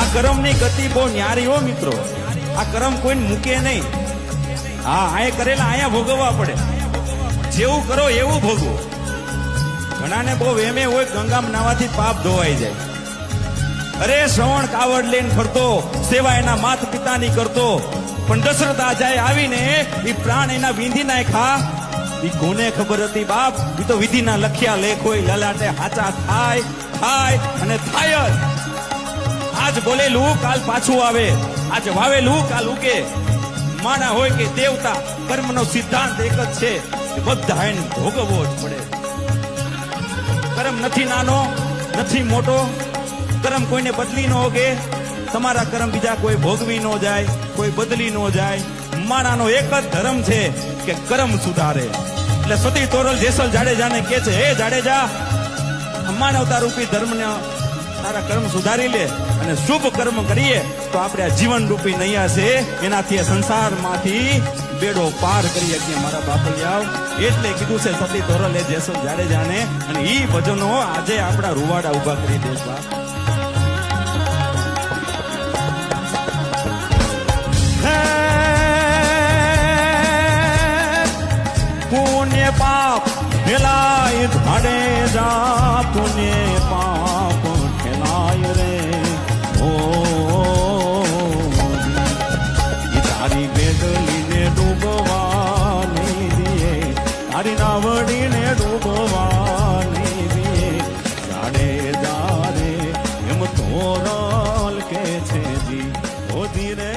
આ કરમની ગતિ બહુ ન્યારી હો મિત્રો. આ કરમ કોઈને મૂકે નહીં. હા આ કરેલા અહીંયા ભોગવવા પડે. જેવું કરો એવું ભોગવો. ઘણાને બહુ વેમે હોય, ગંગામાં નાવાથી પાપ ધોવાઈ જાય. અરે, શ્રવણ કાવડ લઈને ફરતો, સેવા એના માત પિતાની કરતો. પણ દશરથ આજાએ આવીને એ પ્રાણ એના વિંધી નાખ્યા. એ કોને ખબર હતી બાપ? એ તો વિધિના લખ્યા લેખ હોય લલાટે હાચા થાય થાય અને થાય જ. આજ બોલેલું કાલ પાછું આવે, આજ વાવેલું કાલ ઉગે. માણા હોય કે દેવતા, કર્મનો સિદ્ધાંત એક જ છે બધા એને ભોગવવો જ પડે. કર્મ નથી નાનો, નથી મોટો, કર્મ કોઈને બદલી ન હોગે. તમારા કર્મ બીજા કોઈ ભોગવી ન જાય, કોઈ બદલી ન જાય. માણાનો એક જ ધર્મ છે કે કર્મ સુધારે. એટલે સતી તોરલ જેસલ જાડેજાને કે છે, હે જાડેજા માનવતા રૂપી ધર્મને તારા કર્મ સુધારી લે અને શુભ કર્મ કરીએ તો આપણે આ જીવન રૂપી નૈયા છે. એનાથી સંસારમાંથી બેડો પાર કરી શકીએ મારા બાપલિયાઓ. એટલે કીધું છે સતી તોરલે જેસલ જાડેજાને અને એ ભજનો આજે આપણા રૂવાડા ઊભા કરી દે બાપ. પાપ ઠેલાય ધાડે મારી નાવડીને ડૂબવાની રે જાડે એમ તો કે છે જી. ધીરે